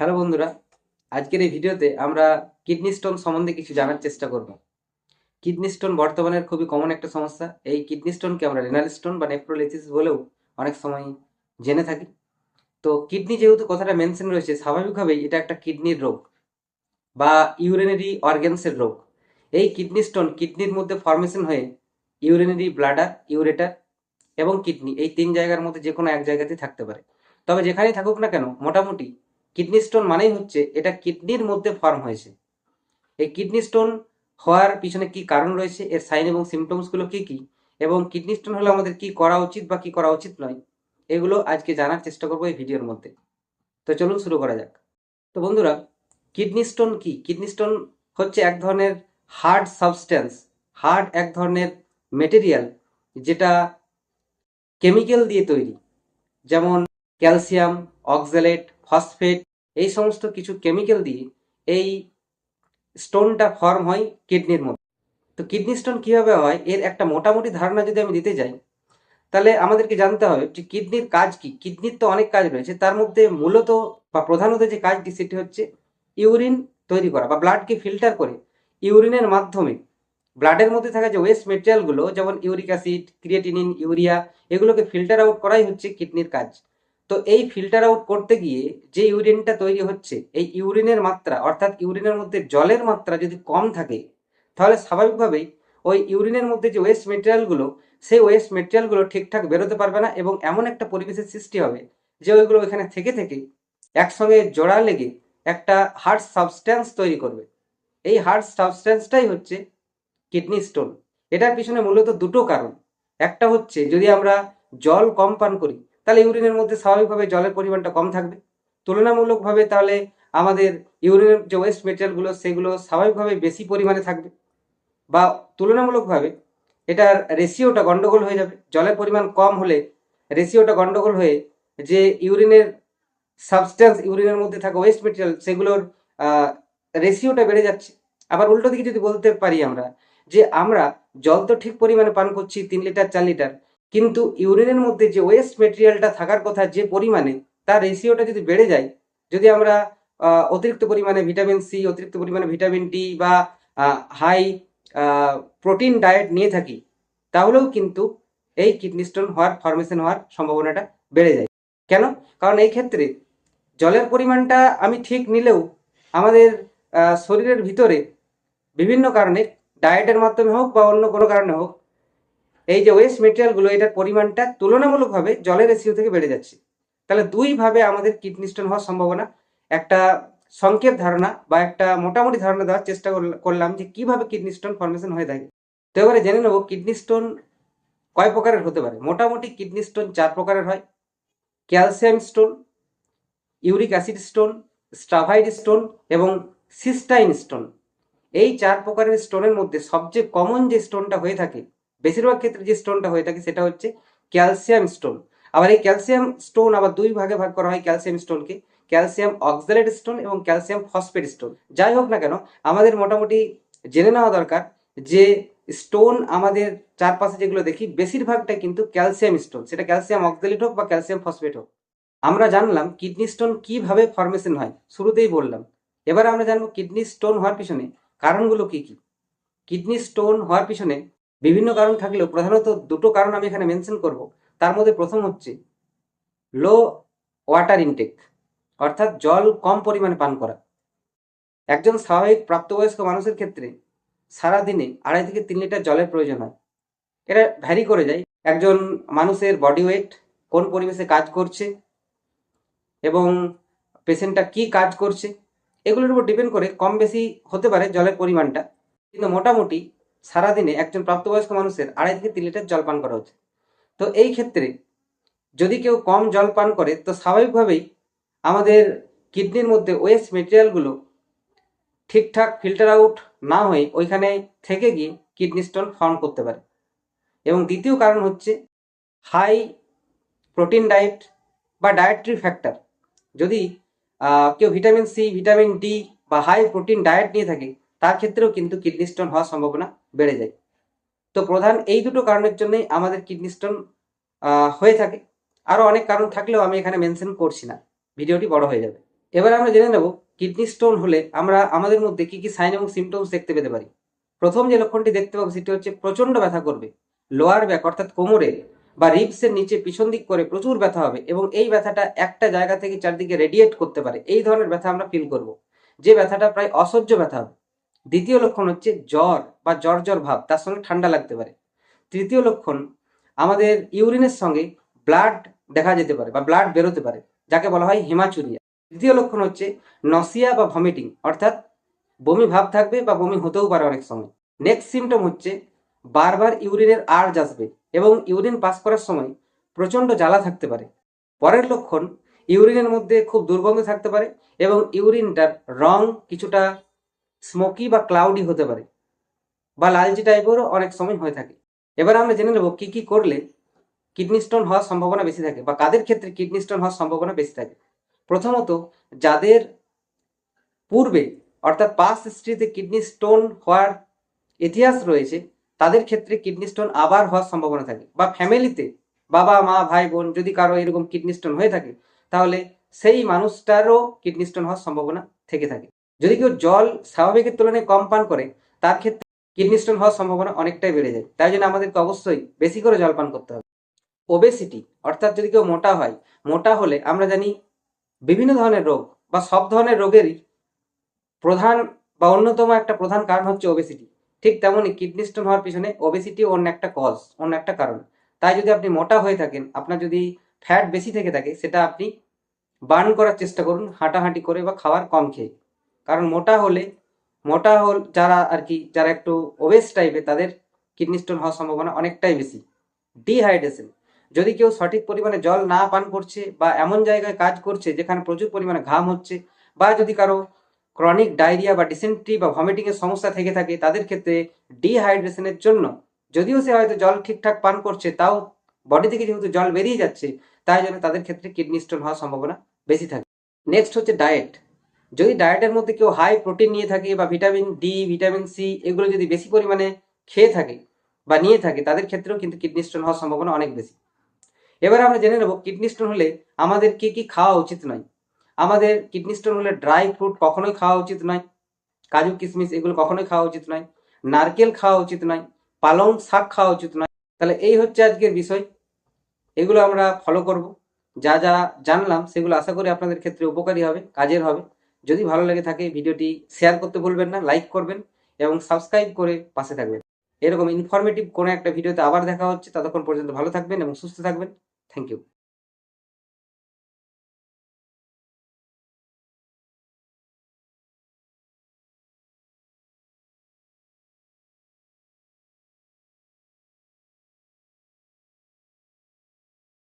Hello বন্ধুরা, আজকের এই ভিডিওতে আমরা কিডনি স্টোন সম্বন্ধে কিছু জানার চেষ্টা করব। কিডনি স্টোন বর্তমানের খুবই কমন একটা সমস্যা। এই কিডনি স্টোনকে আমরা রেনাল স্টোন বা নেফ্রোলিসিস বলেও অনেক সময় জেনে থাকি। তো কিডনি যেহেতু কথাটা মেনশন রয়েছে, স্বাভাবিকভাবেই এটা একটা কিডনির রোগ বা ইউরিনারি অর্গ্যানসের রোগ। এই কিডনি স্টোন কিডনির মধ্যে ফর্মেশন হয়ে ইউরিনারি ব্লাডার ইউরেটার এবং কিডনি এই তিন জায়গার মধ্যে যে কোনো এক জায়গাতেই থাকতে পারে। তবে যেখানেই থাকুক না কেন, মোটামুটি কিডনি স্টোন মানেই হচ্ছে এটা কিডনির মধ্যে ফর্ম হয়েছে। এই কিডনি স্টোন হওয়ার পিছনে কি কারণ রয়েছে? এর সাইন এবং সিমটমসগুলো কি কি? এবং কিডনি স্টোন হলে আমাদের কি করা উচিত বা কি করা উচিত নয়? এগুলো আজকে জানার চেষ্টা করব এই ভিডিওর মধ্যে। তো চলুন শুরু করা যাক। তো বন্ধুরা, কিডনি স্টোন কি? কিডনি স্টোন হচ্ছে এক ধরনের হার্ড সাবস্ট্যান্স হার্ড এক ধরনের মেটেরিয়াল যেটা কেমিক্যাল দিয়ে তৈরি। যেমন ক্যালসিয়াম অক্সালেট ফসফেট এই সমস্ত কিছু কেমিক্যাল দিয়ে এই স্টোনটা ফর্ম হয় কিডনির মধ্যে। তো কিডনি স্টোন কীভাবে হয়? এর একটা মোটামুটি ধারণা যদি আমি দিতে যাই, তাহলে আমাদেরকে জানতে হবে যে কিডনির কাজ কি? কিডনির তো অনেক কাজ রয়েছে। তার মধ্যে মূলত বা প্রধানত যে কাজটি, সেটি হচ্ছে ইউরিন তৈরি করা বা ব্লাডকে ফিল্টার করে ইউরিনের মাধ্যমে ব্লাডের মধ্যে থাকা যে ওয়েস্ট মেটেরিয়ালগুলো যেমন ইউরিক অ্যাসিড ক্রিয়েটিনিন ইউরিয়া এগুলোকে ফিল্টার আউট করাই হচ্ছে কিডনির কাজ। তো এই ফিল্টার আউট করতে গিয়ে যে ইউরিনটা তৈরি হচ্ছে, এই ইউরিনের মাত্রা, অর্থাৎ ইউরিনের মধ্যে জলের মাত্রা যদি কম থাকে, তাহলে স্বাভাবিকভাবেই ওই ইউরিনের মধ্যে যে ওয়েস্ট মেটেরিয়ালগুলো সেই ওয়েস্ট মেটেরিয়ালগুলো ঠিকঠাক বেরোতে পারবে না এবং এমন একটা পরিবেশের সৃষ্টি হবে যে ওইগুলো এখানে থেকে থেকে একসঙ্গে জোড়া লেগে একটা হার্ড সাবস্ট্যান্স তৈরি করবে। এই হার্ড সাবস্ট্যান্সটাই হচ্ছে কিডনি স্টোন এটার পিছনে মূলত দুটো কারণ। একটা হচ্ছে যদি আমরা জল কম পান করি তাহলে ইউরিনের মধ্যে স্বাভাবিকভাবে জলের পরিমাণটা কম থাকবে। তুলনামূলকভাবে তাহলে আমাদের ইউরিনের যে ওয়েস্ট মেটেরিয়ালগুলো সেগুলো স্বাভাবিকভাবে বেশি পরিমাণে থাকবে বা তুলনামূলকভাবে এটার রেশিওটা গন্ডগোল হয়ে যাবে। জলের পরিমাণ কম হলে রেশিওটা গন্ডগোল হয়ে যে ইউরিনের সাবস্ট্যান্স ইউরিনের মধ্যে থাকা ওয়েস্ট মেটেরিয়াল সেগুলোর রেশিওটা বেড়ে যাচ্ছে। আবার উল্টো দিকে যদি বলতে পারি আমরা যে আমরা জল তো ঠিক পরিমাণে পান করছি, তিন লিটার, চার লিটার কিন্তু ইউরিনের মধ্যে যে ওয়েস্ট মেটেরিয়ালটা থাকার কথা যে পরিমাণে, তার রেশিওটা যদি বেড়ে যায়, যদি আমরা অতিরিক্ত পরিমাণে ভিটামিন সি অতিরিক্ত পরিমাণে ভিটামিন ডি বা হাই প্রোটিন ডায়েট নিয়ে থাকি, তাহলেও কিন্তু এই কিডনি স্টোন হওয়ার ফর্মেশন হওয়ার সম্ভাবনাটা বেড়ে যায়। কেন? কারণ এই ক্ষেত্রে জলের পরিমাণটা আমি ঠিক নিলেও আমাদের শরীরের ভিতরে বিভিন্ন কারণে ডায়েটের মাধ্যমে হোক বা অন্য কোনো কারণে হোক এই যে ওয়েস্ট মেটেরিয়ালগুলো এটার পরিমাণটা তুলনামূলকভাবে জলের রেশিও থেকে বেড়ে যাচ্ছে। তাহলে দুইভাবে আমাদের কিডনি স্টোন হওয়ার সম্ভাবনা। একটা সংক্ষেপ ধারণা বা একটা মোটামুটি ধারণা দেওয়ার চেষ্টা করল- করলাম যে কীভাবে কিডনি স্টোন ফর্মেশন হয়ে থাকে। তো এবারে জেনে নেব কিডনি স্টোন কয় প্রকারের হতে পারে? মোটামুটি কিডনি স্টোন চার প্রকারের হয়। Calcium stone uric acid stone struvite stone এবং সিস্টাইন স্টোন এই চার প্রকারের স্টোনের মধ্যে সবচেয়ে কমন যে স্টোনটা হয়ে থাকে বেশিরভাগ ক্ষেত্রে যে স্টোনটা হয়ে থাকে সেটা হচ্ছে ক্যালসিয়াম স্টোন আবার এই ক্যালসিয়াম স্টোন আবার দুই ভাগে ভাগ করা হয় ক্যালসিয়াম স্টোনকে ক্যালসিয়াম অক্সালেট স্টোন এবং ক্যালসিয়াম ফসফেট স্টোন যাই হোক না কেন, আমাদের মোটামুটি জেনে নেওয়া দরকার যে স্টোন আমাদের চারপাশে যেগুলো দেখি বেশিরভাগটাই কিন্তু ক্যালসিয়াম স্টোন সেটা ক্যালসিয়াম অক্সালেট হোক বা ক্যালসিয়াম ফসফেট হোক। আমরা জানলাম কিডনি স্টোন কীভাবে ফর্মেশন হয়, শুরুতেই বললাম। এবার আমরা জানব কিডনি স্টোন হওয়ার পিছনে কারণগুলো কি কি। কিডনি স্টোন হওয়ার পিছনে বিভিন্ন কারণ থাকলেও প্রধানত দুটো কারণ আমি এখানে মেনশন করব। তার মধ্যে প্রথম হচ্ছে লো ওয়াটার ইনটেক অর্থাৎ জল কম পরিমাণে পান করা। একজন স্বাভাবিক প্রাপ্তবয়স্ক মানুষের ক্ষেত্রে সারা দিনে আড়াই থেকে তিন লিটার জলের প্রয়োজন হয়। এটা ভ্যারি করে যায়, একজন মানুষের বডি ওয়েট কোন পরিবেশে কাজ করছে এবং পেশেন্টটা কি কাজ করছে, এগুলোর উপর ডিপেন্ড করে কম বেশি হতে পারে জলের পরিমাণটা। কিন্তু মোটামুটি সারাদিনে একজন প্রাপ্তবয়স্ক মানুষের আড়াই থেকে তিন লিটার জল পান করা উচিত। তো এই ক্ষেত্রে যদি কেউ কম জল পান করে, তো স্বাভাবিকভাবেই আমাদের কিডনির মধ্যে ওয়েস্ট মেটেরিয়ালগুলো ঠিকঠাক ফিল্টার আউট না হয়ে ওইখানে থেকে গিয়ে কিডনি স্টোন ফর্ম করতে পারে। এবং দ্বিতীয় কারণ হচ্ছে হাই প্রোটিন ডায়েট বা ডায়েটরি ফ্যাক্টর। যদি কেউ ভিটামিন সি, ভিটামিন ডি বা হাই প্রোটিন ডায়েট নিয়ে থাকে তার ক্ষেত্রেও কিন্তু কিডনি স্টোন হওয়ার সম্ভাবনা বেড়ে যায়। তো প্রধান এই দুটো কারণের জন্যই আমাদের কিডনি স্টোন হয়ে থাকে। আরও অনেক কারণ থাকলেও আমি এখানে মেনশন করছি না। ভিডিওটি বড় হয়ে যাবে। এবার আমরা জেনে নেব কিডনি স্টোন হলে আমরা আমাদের মধ্যে কি কি সাইন এবং সিমটমস দেখতে পেতে পারি। প্রথম যে লক্ষণটি দেখতে পাবো সেটি হচ্ছে প্রচণ্ড ব্যথা করবে। লোয়ার ব্যাক অর্থাৎ কোমরে বা রিবসের নিচে পিছন দিক করে প্রচুর ব্যথা হবে এবং এই ব্যথাটা একটা জায়গা থেকে চারদিকে রেডিয়েট করতে পারে। এই ধরনের ব্যথা আমরা ফিল করব। যে ব্যথাটা প্রায় অসহ্য ব্যথা হবে। দ্বিতীয় লক্ষণ হচ্ছে জ্বর বা জ্বর জ্বর ভাব, তার সঙ্গে ঠান্ডা লাগতে পারে। তৃতীয় লক্ষণ, আমাদের ইউরিনের সঙ্গে ব্লাড দেখা যেতে পারে বা ব্লাড বেরোতে পারে, যাকে বলা হয় হেমাচুরিয়া। তৃতীয় লক্ষণ হচ্ছে নসিয়া বা ভমিটিং অর্থাৎ বমি ভাব থাকবে বা বমি হতেও পারে অনেক সময়। নেক্সট সিমটম হচ্ছে বারবার ইউরিনের আর্জ আসবে এবং ইউরিন পাস করার সময় প্রচণ্ড জ্বালা থাকতে পারে। পরের লক্ষণ, ইউরিনের মধ্যে খুব দুর্গন্ধ থাকতে পারে এবং ইউরিনটার রং কিছুটা স্মোকি বা ক্লাউডি হতে পারে বা লালচে টাইপেরও অনেক সময় হয়ে থাকে। এবার আমরা জেনে নেব কি কি করলে কিডনি স্টোন হওয়ার সম্ভাবনা বেশি থাকে বা কাদের ক্ষেত্রে কিডনি স্টোন হওয়ার সম্ভাবনা বেশি থাকে। প্রথমত, যাদের পূর্বে, অর্থাৎ পাস হিস্ট্রিতে কিডনি স্টোন হওয়ার ইতিহাস রয়েছে, তাদের ক্ষেত্রে কিডনি স্টোন আবার হওয়ার সম্ভাবনা থাকে। বা ফ্যামিলিতে বাবা, মা, ভাই, বোন যদি কারও এরকম কিডনি স্টোন হয়ে থাকে, তাহলে সেই মানুষটারও কিডনি স্টোন হওয়ার সম্ভাবনা থেকে থাকে। যদি কেউ জল স্বাভাবিকের তুলনায় কম পান করে, তার ক্ষেত্রে কিডনি স্টোন হওয়ার সম্ভাবনা অনেকটাই বেড়ে যায়। তাই জন্য আমাদেরকে অবশ্যই বেশি করে জল পান করতে হবে। ওবেসিটি অর্থাৎ যদি কেউ মোটা হয়, মোটা হলে আমরা জানি বিভিন্ন ধরনের রোগ বা সব ধরনের রোগেরই প্রধান বা অন্যতম একটা প্রধান কারণ হচ্ছে ওবেসিটি ঠিক তেমনই কিডনি স্টোন হওয়ার পিছনে ওবেসিটি অন্য একটা কজ অন্য একটা কারণ। তাই যদি আপনি মোটা হয়ে থাকেন, আপনার যদি ফ্যাট বেশি থেকে থাকে, সেটা আপনি বার্ন করার চেষ্টা করুন, হাঁটাহাঁটি করে বা খাবার কম খেয়ে। কারণ মোটা হলে, মোটা হল যারা আর কি, যারা একটু ওবেস টাইপের তাদের কিডনি স্টোন হওয়ার সম্ভাবনা অনেকটাই বেশি। ডিহাইড্রেশন যদি কেউ সঠিক পরিমাণে জল না পান করছে বা এমন জায়গায় কাজ করছে যেখানে প্রচুর পরিমাণে ঘাম হচ্ছে বা যদি কারও ক্রনিক ডায়রিয়া বা ডিসেন্ট্রি বা ভমিটিং এর সমস্যা থেকে থাকে, তাদের ক্ষেত্রে ডিহাইড্রেশনের জন্য, যদিও সে হয়তো জল ঠিকঠাক পান করছে, তাও বডি থেকে যেহেতু জল বেরিয়ে যাচ্ছে, তাই জন্য তাদের ক্ষেত্রে কিডনি স্টোন হওয়ার সম্ভাবনা বেশি থাকে। নেক্সট হচ্ছে ডায়েট যদি ডায়েটের মধ্যে কেউ হাই প্রোটিন নিয়ে থাকে বা ভিটামিন ডি ভিটামিন সি এগুলো যদি বেশি পরিমাণে খেয়ে থাকে বা নিয়ে থাকে, তাদের ক্ষেত্রেও কিন্তু কিডনি স্টোন হওয়ার সম্ভাবনা অনেক বেশি। এবার আমরা জেনে নেব কিডনি স্টোন হলে আমাদের কি কি খাওয়া উচিত নয়। আমাদের কিডনি স্টোন হলে ড্রাই ফ্রুট কখনোই খাওয়া উচিত নয়। কাজু, কিশমিশ এগুলো কখনোই খাওয়া উচিত নয়। নারকেল খাওয়া উচিত নয়। পালং শাক খাওয়া উচিত নয়। তাহলে এই হচ্ছে আজকের বিষয়। এগুলো আমরা ফলো করব। যা যা জানলাম, সেগুলো আশা করি আপনাদের ক্ষেত্রে উপকারী হবে, কাজের হবে। যদি ভালো লেগে থাকে ভিডিওটি শেয়ার করতে ভুলবেন না লাইক করবেন এবং সাবস্ক্রাইব করে পাশে থাকবেন। এরকম ইনফরমেটিভ কোনো একটা ভিডিওতে আবার দেখা হচ্ছে, ততক্ষণ পর্যন্ত ভালো থাকবেন এবং সুস্থ থাকবেন। Thank you